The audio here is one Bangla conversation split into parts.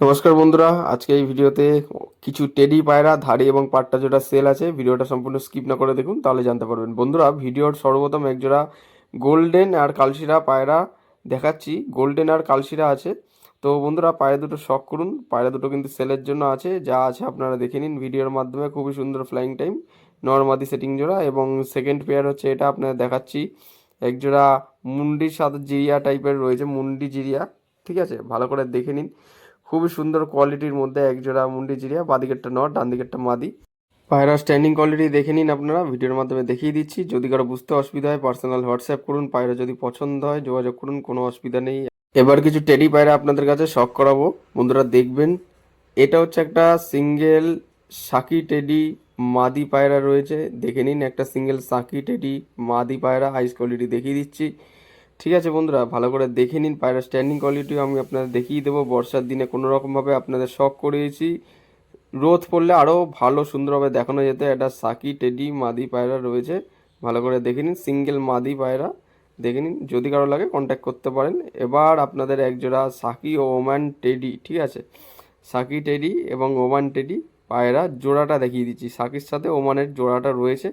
নমস্কার বন্ধুরা, আজকে এই ভিডিওতে কিছু টেডি পায়রা, ধাড়ি এবং পাট্টা জোড়া সেল আছে, ভিডিওটা সম্পূর্ণ স্কিপ না করে দেখুন, তাহলে জানতে পারবেন। বন্ধুরা, ভিডিওর সর্বপ্রথম এক জোড়া গোল্ডেন আর কালশিরা পায়রা দেখাচ্ছি। গোল্ডেন আর কালশিরা আছে। তো বন্ধুরা, পায়রা দুটো শখ করুন। পায়রা দুটো কিন্তু সেলের জন্য আছে। যা আছে আপনারা দেখে নিন ভিডিওর মাধ্যমে, খুবই সুন্দর ফ্লাইং টাইম নর্মাদি সেটিং জোড়া। এবং সেকেন্ড পেয়ার হচ্ছে এটা আপনারা দেখাচ্ছি। এক জোড়া মুন্ডির সাথে জিরিয়া টাইপের রয়েছে, মুন্ডি জিরিয়া। ঠিক আছে? ভালো করে দেখে নিন। খুবই সুন্দর কোয়ালিটির মধ্যে এক জোড়া মুন্ডি জিরিয়া বাদিকেরটা নট ডান দিকেরটা মাদি। পায়রা স্ট্যান্ডিং কোয়ালিটি দেখে নিন আপনারা, ভিডিওর মাধ্যমে দেখিয়ে দিচ্ছি। যদি কারও বুঝতে অসুবিধা হয় পার্সোনাল হোয়াটসঅ্যাপ করুন, পায়রা যদি পছন্দ হয়, যোগাযোগ করুন, কোনো অসুবিধা নেই। এবার কিছু টেডি পায়রা আপনাদের কাছে শখ করাবো। বন্ধুরা দেখবেন, এটা হচ্ছে একটা সিঙ্গেল সাকি টেডি মাদি পায়রা রয়েছে। দেখে নিন, একটা সিঙ্গেল সাকি টেডি মাদি পায়রা হাইস কোয়ালিটি দেখিয়ে দিচ্ছি। ঠিক আছে বন্ধুরা, ভালো করে দেখে নিন পায়রা স্ট্যান্ডিং কোয়ালিটিও আমি আপনাদের দেখিয়ে দেবো। বর্ষার দিনে কোনো রকমভাবে আপনাদের শখ করিয়েছি। রোদ পড়লে আরও ভালো সুন্দরভাবে দেখানো যেত একটা সাকি, টেডি, মাদি পায়রা রয়েছে। ভালো করে দেখে নিন সিঙ্গেল মাদি পায়রা দেখে নিন, যদি কারও লাগে কন্ট্যাক্ট করতে পারেন। এবার আপনাদের একজোড়া সাকি ও ওমান, টেডি, ঠিক আছে? সাকি, টেডি এবং ওমান, টেডি পায়রা জোড়াটা দেখিয়ে দিচ্ছি। সাকির সাথে ওমানের জোড়াটা রয়েছে।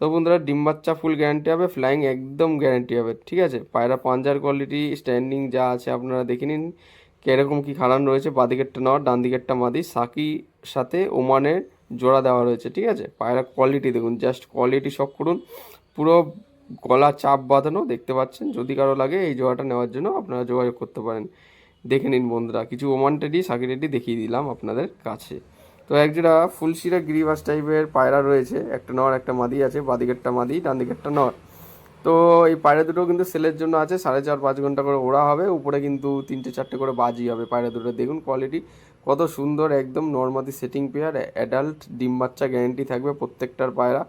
তো বন্ধুরা, ডিম বাচ্চা ফুল গ্যারান্টি হবে ফ্লাইং একদম গ্যারান্টি হবে, ঠিক আছে? পায়রা পাঞ্জার কোয়ালিটি স্ট্যান্ডিং যা আছে আপনারা দেখে নিন, কীরকম কী খারান রয়েছে, বাদিকেরটা নট ডান দিকেরটা মাদি, সাকি সাথে ওমানের জোড়া দেওয়া রয়েছে, ঠিক আছে? পায়রা কোয়ালিটি দেখুন জাস্ট কোয়ালিটি সব করুন, পুরো গলা চাপ বাঁধানো, দেখতে পাচ্ছেন? যদি কারও লাগে এই জোড়াটা নেওয়ার জন্য আপনারা যোগাযোগ করতে পারেন। দেখে নিন বন্ধুরা, কিছু ওমান টেডি, সাকি টেডি দেখিয়ে দিলাম আপনাদের কাছে। তো একজোড়া ফুলশিরা গিরিবাস টাইপের পায়রা রয়েছে। একটা নর, একটা মাদি আছে, বাদিকেরটা মাদি ডান দিকেরটা নর। তো এই পায়রা দুটো কিন্তু সেলের জন্য আছে, সাড়ে চার, পাঁচ ঘণ্টা করে ওড়া হবে। উপরে কিন্তু তিনটে, চারটে করে বাজি হবে পায়রা দুটো দেখুন কোয়ালিটি কত সুন্দর, একদম নর্মাদি সেটিং পেয়ার অ্যাডাল্ট ডিম বাচ্চা গ্যারেন্টি থাকবে প্রত্যেকটার পায়রা।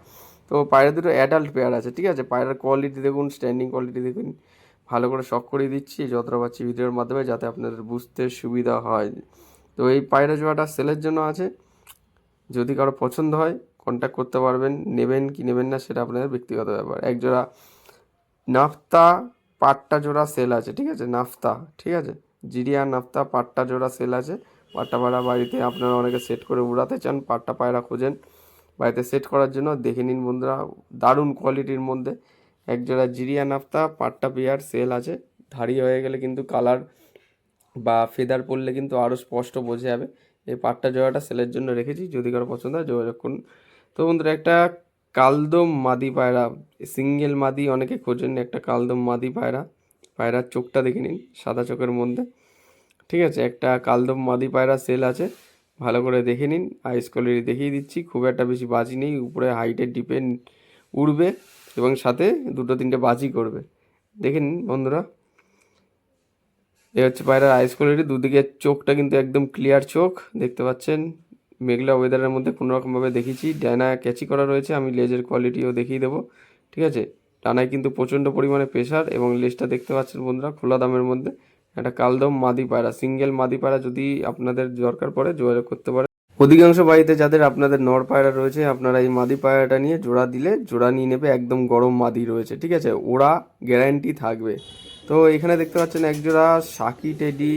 তো পায়রা দুটো অ্যাডাল্ট পেয়ার আছে, ঠিক আছে? পায়রার কোয়ালিটি দেখুন স্ট্যান্ডিং কোয়ালিটি দেখুন, ভালো করে শখ করিয়ে দিচ্ছি যতটা পাচ্ছি ভিডিওর মাধ্যমে যাতে আপনাদের বুঝতে সুবিধা হয়। তো এই পায়রা জোড়াটা সেলের জন্য আছে। যদি কারও পছন্দ হয় কন্ট্যাক্ট করতে পারবেন, নেবেন কি নেবেন না সেটা আপনাদের ব্যক্তিগত ব্যাপার। এক জোড়া নাফতা, পাট্টা জোড়া সেল আছে, ঠিক আছে? নাফতা, ঠিক আছে? জিরিয়া নাফতা, পাট্টা জোড়া সেল আছে। পাট্টা পায়রা বাড়িতে আপনারা অনেকে সেট করে উড়াতে চান, পাট্টা পায়রা খোঁজেন। বাড়িতে সেট করার জন্য দেখে নিন বন্ধুরা, দারুণ কোয়ালিটির মধ্যে এক জোড়া জিরিয়া নাফতা, পাট্টা পেয়ার সেল আছে। ধাড়ি হয়ে গেলে কিন্তু কালার বা ফেদার পড়লে কিন্তু আরও স্পষ্ট বোঝা যাবে। এই পাট্টা জোড়াটা সেলের জন্য রেখেছি, যদি কারও পছন্দ হয় যোগাযোগ করুন। তো বন্ধুরা, একটা কালদম মাদি পায়রা সিঙ্গেল মাদি, অনেকে খোঁজেন একটা কালদম মাদি পায়রা, পায়রার চোখটা দেখে নিন, সাদা চোখের মধ্যে। ঠিক আছে, একটা কালদম মাদি পায়রা সেল আছে, ভালো করে দেখে নিন আইস কোয়ালিটি দেখিয়ে দিচ্ছি, খুব একটা বেশি বাজি নেই, উপরে হাইটের ডিপে উড়বে এবং সাথে দুটো তিনটে বাজি করবে। দেখে নিন বন্ধুরা। এ হচ্ছে পায়রার আইস কোয়ালিটি দুদিকে চোখটা কিন্তু একদম ক্লিয়ার চোখ। দেখতে পাচ্ছেন, মেঘলা ওয়েদারের মধ্যে কোনো রকমভাবে দেখিয়েছি। ডানা ক্যাচি করা রয়েছে, আমি লেজের কোয়ালিটিও দেখিয়ে দেবো। ঠিক আছে? ডানায় কিন্তু প্রচণ্ড পরিমাণে প্রেশার এবং লেজটা দেখতে পাচ্ছেন বন্ধুরা, খোলা দামের মধ্যে। একটা কালদম মাদি পায়রা সিঙ্গেল মাদি পায়রা যদি আপনাদের দরকার পড়ে, যোগাযোগ করতে পারে অধিকাংশ বাড়িতে যাদের আপনাদের নর পায়রা রয়েছে, আপনারা এই মাদি পায়রাটা নিয়ে জোড়া দিলে, জোড়া নিয়ে নেবে একদম গরম মাদি রয়েছে। ঠিক আছে? ওরা গ্যারান্টি থাকবে। তো এখানে দেখতে পাচ্ছেন একজোড়া সাকি টেডি,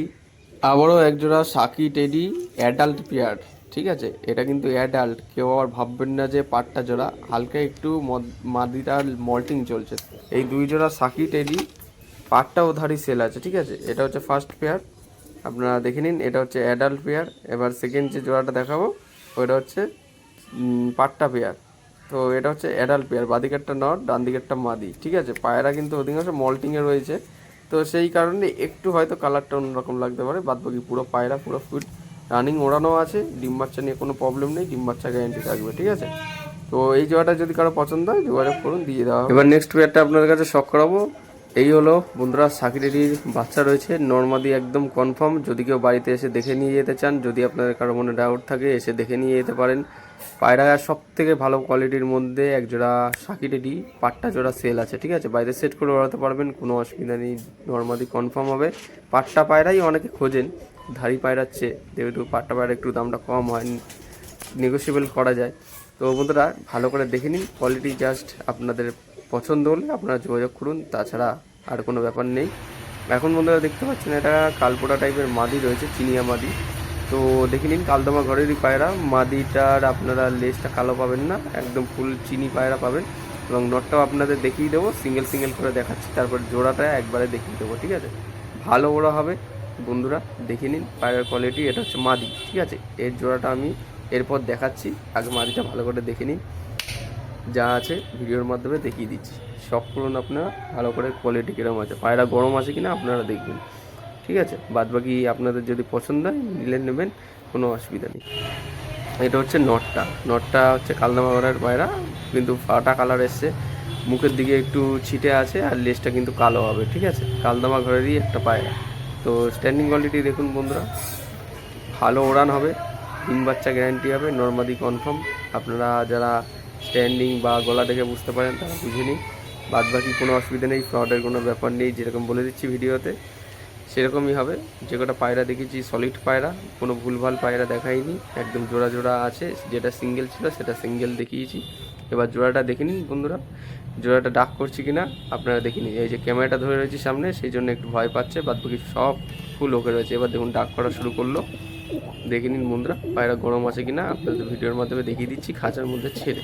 আবারও একজোড়া সাকি টেডি অ্যাডাল্ট পেয়ার ঠিক আছে? এটা কিন্তু অ্যাডাল্ট কেউ আবার ভাববেন না যে পাটটা জোড়া, হালকা একটু মদ- মাদিটার মল্টিং চলছে। এই দুই জোড়া সাকি টেডি পাটটা ধারি সেল আছে, ঠিক আছে? এটা হচ্ছে ফার্স্ট পেয়ার আপনারা দেখে নিন, এটা হচ্ছে অ্যাডাল্ট পেয়ার এবার সেকেন্ড যে জোড়াটা দেখাবো ওটা হচ্ছে পাট্টা পেয়ার তো এটা হচ্ছে অ্যাডাল্ট পেয়ার বাদিকেরটা নট ডান দিকেরটা মাদি, ঠিক আছে? পায়রা কিন্তু অধিকাংশ মল্টিংয়ে রয়েছে। তো সেই কারণে একটু হয়তো কালারটা অন্যরকম লাগতে পারে। বাদ বাকি পুরো পায়রা, পুরো ফুড রানিং ওড়ানো আছে। ডিম বাচ্চা নিয়ে কোনো প্রবলেম নেই, ডিম বাচ্চা গ্যারান্টি থাকবে, ঠিক আছে? তো এই জোয়াটা যদি কারও পছন্দ হয়, যোগাযোগ করুন, দিয়ে দেওয়া। এবার নেক্সট পেয়ারটা আপনার কাছে শখ করাবো। এই হলো বন্ধুরা সাকিরেরির বাচ্চা রয়েছে। নর্মাদি একদম কনফার্ম যদি কেউ বাড়িতে এসে দেখে নিয়ে যেতে চান, যদি আপনাদের কারও মনে ডাউট থাকে, এসে দেখে নিয়ে যেতে পারেন। পায়রা সব থেকে ভালো কোয়ালিটির মধ্যে এক জোড়া সাকিরেরি পাট্টা জোড়া সেল আছে, ঠিক আছে? বাড়িতে সেট করে ওড়াতে পারবেন, কোনো অসুবিধা নেই নর্মাদি কনফার্ম হবে। পাট্টা পায়রাই অনেকে খোঁজেন ধাড়ি পায়রার চেয়ে, যেহেতু পাট্টা পায়রা একটু দামটা কম হয় নেগোসিয়েবল করা যায়। তো বন্ধুরা, ভালো করে দেখে নিন কোয়ালিটি জাস্ট আপনাদের পছন্দ হলে আপনারা যোগাযোগ করুন, তাছাড়া আর কোনো ব্যাপার নেই। এখন বন্ধুরা দেখতে পাচ্ছেন, এটা কালপোটা টাইপের মাদি রয়েছে, চিনিয়া মাদি। তো দেখে নিন, কালদমা ঘরেরই পায়রা। মাদিটার আপনারা লেজটা কালো পাবেন না, একদম ফুল চিনি পায়রা পাবেন। এবং নটটাও আপনাদের দেখিয়ে দেবো, সিঙ্গেল সিঙ্গেল করে দেখাচ্ছি, তারপর জোড়াটা একবারে দেখিয়ে দেবো, ঠিক আছে? ভালো ওরা হবে, বন্ধুরা, দেখে নিন, পায়রার কোয়ালিটি এটা হচ্ছে মাদি, ঠিক আছে? এর জোড়াটা আমি এরপর দেখাচ্ছি, আগে মাদিটা ভালো করে দেখে নিন। যা আছে ভিডিওর মাধ্যমে দেখিয়ে দিচ্ছি। সব করুন আপনারা, ভালো করে কোয়ালিটি কীরকম আছে। পায়রা গরম আছে কিনা আপনারা দেখবেন। ঠিক আছে? বাদ বাকি আপনাদের যদি পছন্দ হয়, নিলে নেবেন, কোনো অসুবিধা নেই। এটা হচ্ছে নটটা। নটটা হচ্ছে কালনামা ঘরের পায়রা, কিন্তু ফাটা কালার এসছে। মুখের দিকে একটু ছিটে আছে আর লেজটা কিন্তু কালো হবে। ঠিক আছে? কালদামা ঘরেরই একটা পায়রা। তো স্ট্যান্ডিং কোয়ালিটি দেখুন বন্ধুরা। ভালো ওড়ান হবে। তিন বাচ্চা গ্যারান্টি হবে। নর্মাদি কনফার্ম আপনারা যারা স্ট্যান্ডিং বা গলা দেখে বুঝতে পারেন, তারা বুঝে নিন বাদ বাকি কোনো অসুবিধা নেই, ফ্রডের কোনো ব্যাপার নেই, যেরকম বলে দিচ্ছি ভিডিওতে, সেরকমই হবে। যে কটা পায়রা দেখেছি সলিড পায়রা, কোনো ভুলভাল পায়রা দেখাইনি, একদম জোড়া জোড়া আছে, যেটা সিঙ্গেল ছিল সেটা সিঙ্গেল দেখিয়েছি। এবার জোড়াটা দেখে নিন বন্ধুরা, জোড়াটা ডাক করছি কিনা, আপনারা দেখে এই যে ক্যামেরাটা ধরে রয়েছে সামনে, সেই জন্য একটু ভয় পাচ্ছে বাদ বাকি সব ফুল ওকে রয়েছে। এবার দেখুন, ডাক করা শুরু করল। দেখে নিন বন্ধুরা, পায়রা গরম আছে কিনা, আপনাদের ভিডিওর মাধ্যমে দেখিয়ে দিচ্ছি, খাঁচার মধ্যে ছেড়ে।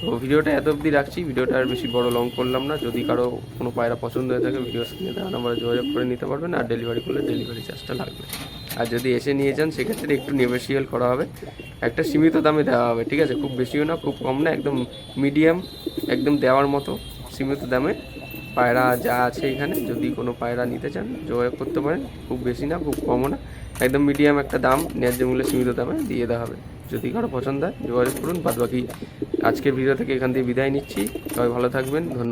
তো ভিডিওটা এত অবধি রাখছি, ভিডিওটা আর বেশি বড় লং করলাম না। যদি কারও কোনো পায়রা পছন্দ হয়ে থাকে ভিডিও স্ক্রিনে দেওয়া নাম্বারে যোগাযোগ করে নিতে পারবেন আর ডেলিভারি করলে ডেলিভারি চার্জটা লাগবে। আর যদি এসে নিয়ে যান, সেক্ষেত্রে একটু নেগোসিয়েল করা হবে। একটা সীমিত দামে দেওয়া হবে, ঠিক আছে? খুব বেশিও না, খুব কম না, একদম মিডিয়াম একদম দেওয়ার মতো সীমিত দামে পায়রা যা আছে এখানে, যদি কোনো পায়রা নিতে চান, যোগাযোগ করতে পারেন। খুব বেশি না, খুব কমও না। একদম মিডিয়াম একটা দাম, ন্যায্য মূল্যে সীমিত দামে দিয়ে দেওয়া হবে। যদি কারও পছন্দ হয়, যোগাযোগ করুন। বাদ বাকি আজকের ভিডিও থেকে এখান থেকে বিদায় নিচ্ছি। সবাই ভালো থাকবেন। ধন্যবাদ।